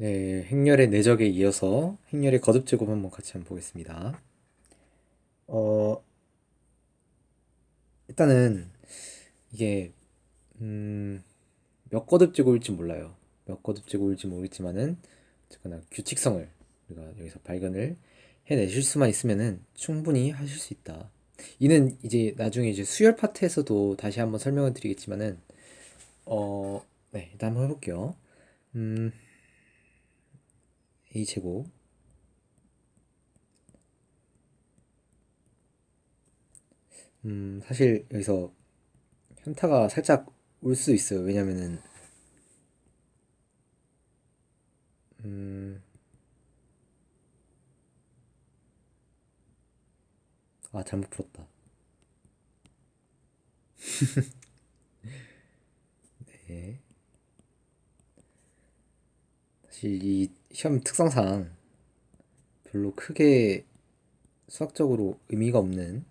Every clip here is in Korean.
네, 행렬의 내적에 이어서 행렬의 거듭 제곱 한번 같이 한번 보겠습니다. 어, 일단은 이게 음, 몇 거듭 제곱일지 몰라요. 몇 거듭 제곱일지 모르겠지만은 어쨌거나 규칙성을 우리가 여기서 발견을 해내실 수만 있으면은 충분히 하실 수 있다. 이는 이제 나중에 이제 수열 파트에서도 다시 한번 설명을 드리겠지만은 어, 네, 일단 한번 해볼게요. 음, a 제곱 음, 사실 여기서 현타가 살짝 올 수 있어요. 왜냐면은 음, 아, 잘못 풀었다. 네. 사실 이 시험 특성상 별로 크게 수학적으로 의미가 없는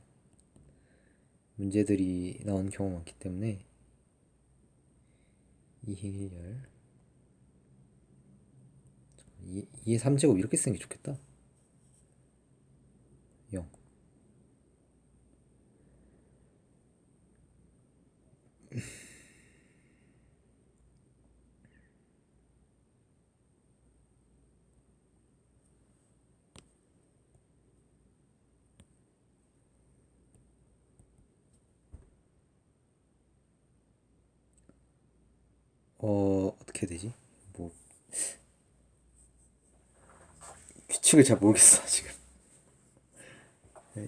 문제들이 나온 경우가 많기 때문에 이해열 2의 3제곱 이렇게 쓰는 게 좋겠다. 0 어, 어떻게 되지? 뭐, 규칙을 잘 모르겠어, 지금.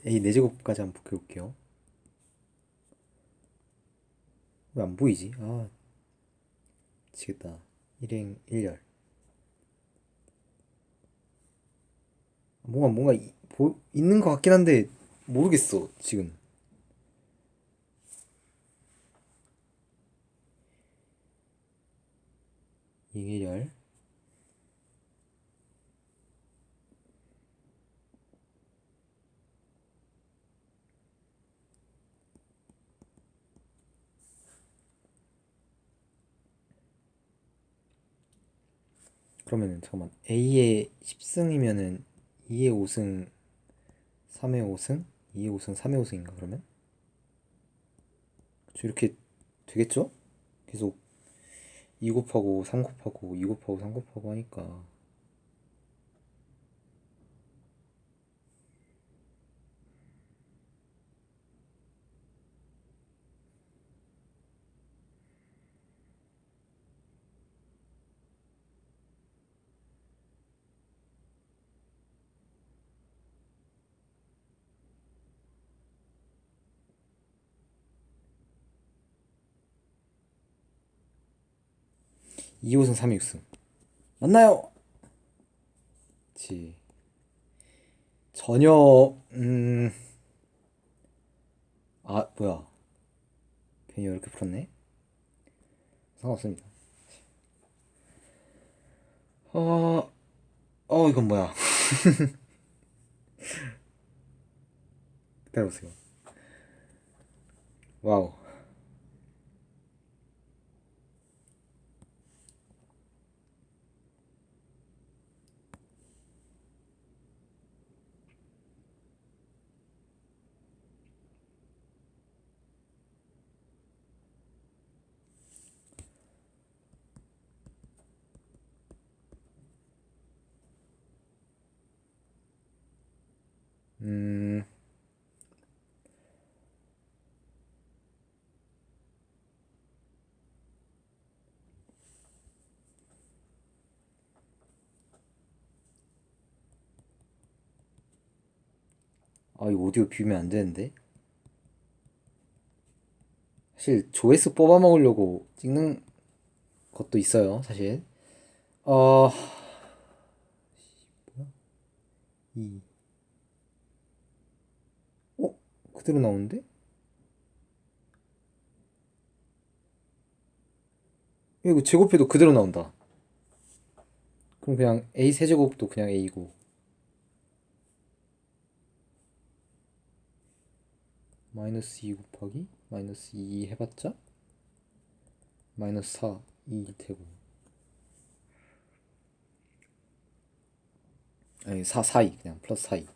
A 4제곱까지 한번 볼게요. 왜 안 보이지? 아, 미치겠다. 일행 1열. 뭔가, 뭔가, 이, 보, 있는 것 같긴 한데, 모르겠어, 지금. 이일열 그러면은 잠깐만 A의 10승이면은 2의 5승 3의 5승 2의 5승 3의 5승인가 그러면? 그쵸 이렇게 되겠죠? 계속 2 곱하고 3 곱하고 2 곱하고 3 곱하고 하니까 2호승 3위승. 맞나요? 그치 전혀 음... 아 뭐야. 괜히 이렇게 풀었네? 상관없습니다. 어... 어 이건 뭐야. 기다려보세요. 와우 음, 아, 이 오디오 비우면 안 되는데? 사실 조회수 뽑아 먹으려고 찍는 것도 있어요, 사실. 어, 뭐야? 이. 어? 그대로 나오는데? 이거 제곱해도 그대로 나온다. 그럼 그냥 A 세제곱도 그냥 A고. 마이너스 2 곱하기 마이너스 2 해봤자? 마이너스 4 2 되고. 아니 4 4 2 그냥 플러스 4 2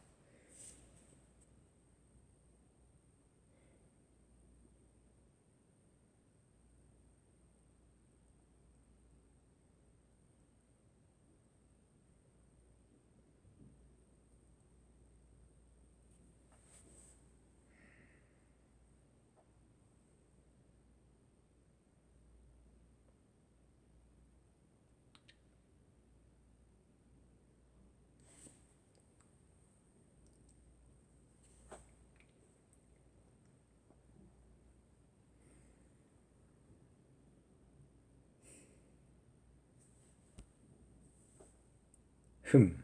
흠.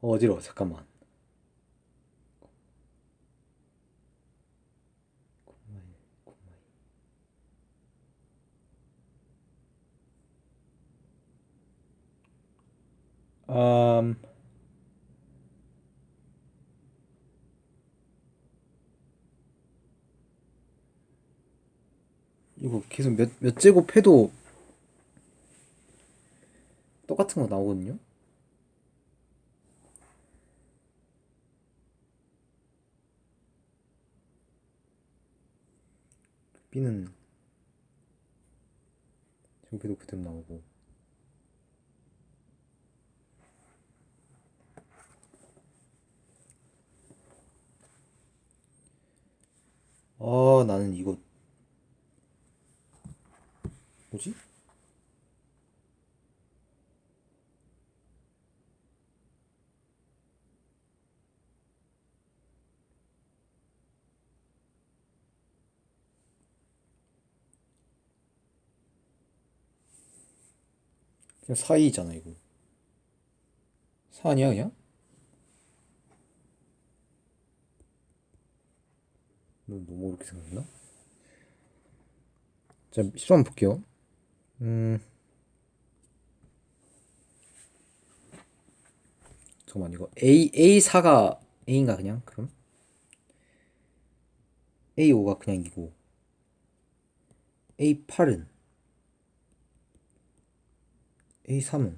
어, 어지러워 잠깐만. 음... 이거 계속 몇, 몇 제곱 해도 똑같은 거 나오거든요? B는 제곱해도 그대로 나오고 아 나는 이거 뭐지? 그냥 4이잖아 이거 4 아니야 그냥? 너 너무 어렵게 생각했나? 자 시도 한번 볼게요 음 잠깐만 이거 A A4가 A인가 그냥 그럼? A5가 그냥 이고 A8은 A3은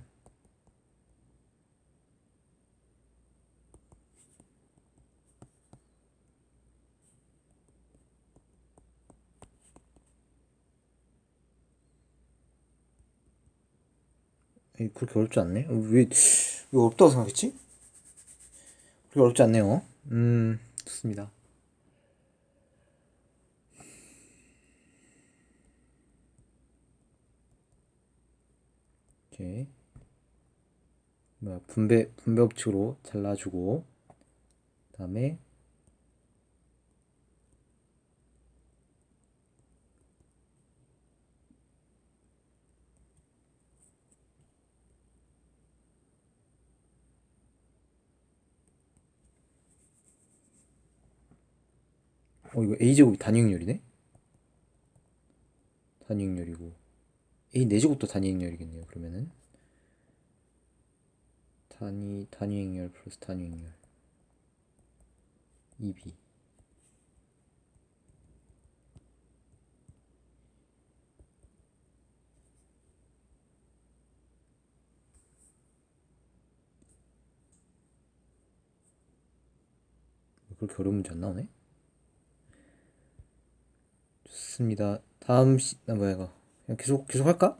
에이, 그렇게 어렵지 않네? 어, 왜, 왜 어렵다고 생각했지? 그렇게 어렵지 않네요. 음, 좋습니다. 오케이. 뭐야, 분배, 분배 법칙으로 잘라주고, 그 다음에, 어, 이거 A제곱이 단위행렬이네? 단위행렬이고, A 4제곱도 단위행렬이겠네요, 그러면은. 단위, 단위행렬 플러스 단위행렬. 2B. 그렇게 어려운 문제 안 나오네? 좋습니다. 다음 시, 나 뭐야 이거. 계속 계속 할까?